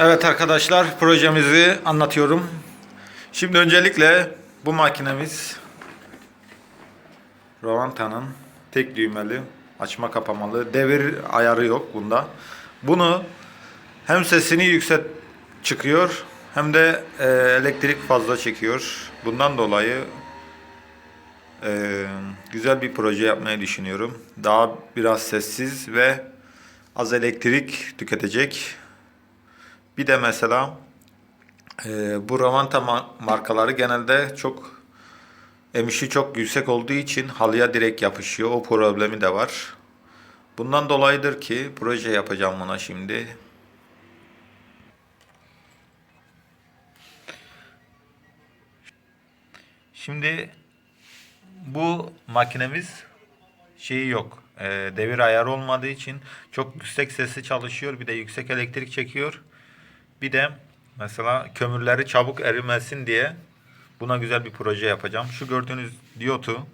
Evet arkadaşlar projemizi anlatıyorum. Şimdi öncelikle bu makinemiz Rovanta'nın tek düğmeli açma kapamalı devir ayarı yok bunda. Bunu hem sesini yüksek çıkıyor hem de e, elektrik fazla çekiyor. Bundan dolayı e, güzel bir proje yapmayı düşünüyorum. Daha biraz sessiz ve az elektrik tüketecek. Bir de mesela e, bu Ravanta ma- markaları genelde çok emişi çok yüksek olduğu için halıya direkt yapışıyor. O problemi de var. Bundan dolayıdır ki proje yapacağım buna şimdi. Şimdi bu makinemiz şeyi yok. e, devir ayarı olmadığı için çok yüksek sesli çalışıyor. Bir de yüksek elektrik çekiyor. Bir de mesela kömürleri çabuk erimesin diye buna güzel bir proje yapacağım. Şu gördüğünüz diyotu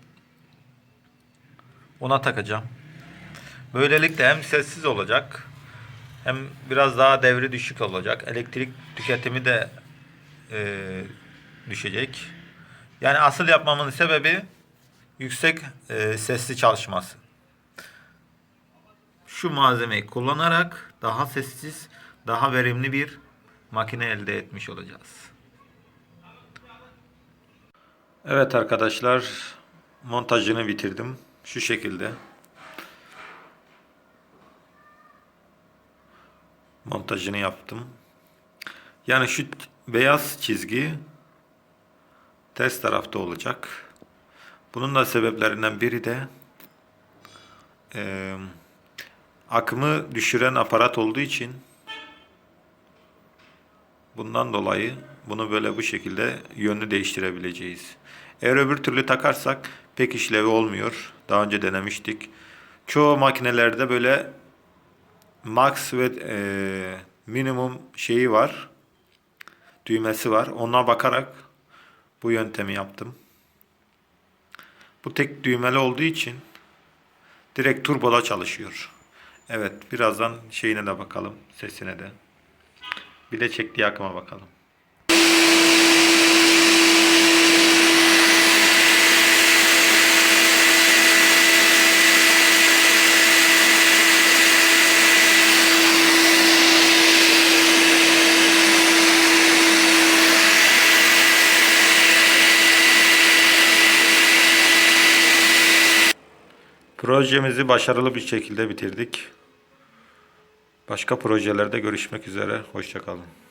ona takacağım. Böylelikle hem sessiz olacak hem biraz daha devri düşük olacak. Elektrik tüketimi de e, düşecek. Yani asıl yapmamın sebebi yüksek e, sesli çalışması. Şu malzemeyi kullanarak daha sessiz, daha verimli bir makine elde etmiş olacağız. Evet arkadaşlar, montajını bitirdim. Şu şekilde. Montajını yaptım. Yani şu beyaz çizgi ters tarafta olacak. Bunun da sebeplerinden biri de eee, akımı düşüren aparat olduğu için bundan dolayı bunu böyle bu şekilde yönünü değiştirebileceğiz. Eğer öbür türlü takarsak pek işlevi olmuyor. Daha önce denemiştik. Çoğu makinelerde böyle max ve eee, minimum şeyi var. Düğmesi var. Ona bakarak bu yöntemi yaptım. Bu tek düğmeli olduğu için direkt turboda çalışıyor. Evet, birazdan şeyine de bakalım, sesine de. Bir de çektiği akıma bakalım. Projemizi başarılı bir şekilde bitirdik. Başka projelerde görüşmek üzere. Hoşçakalın.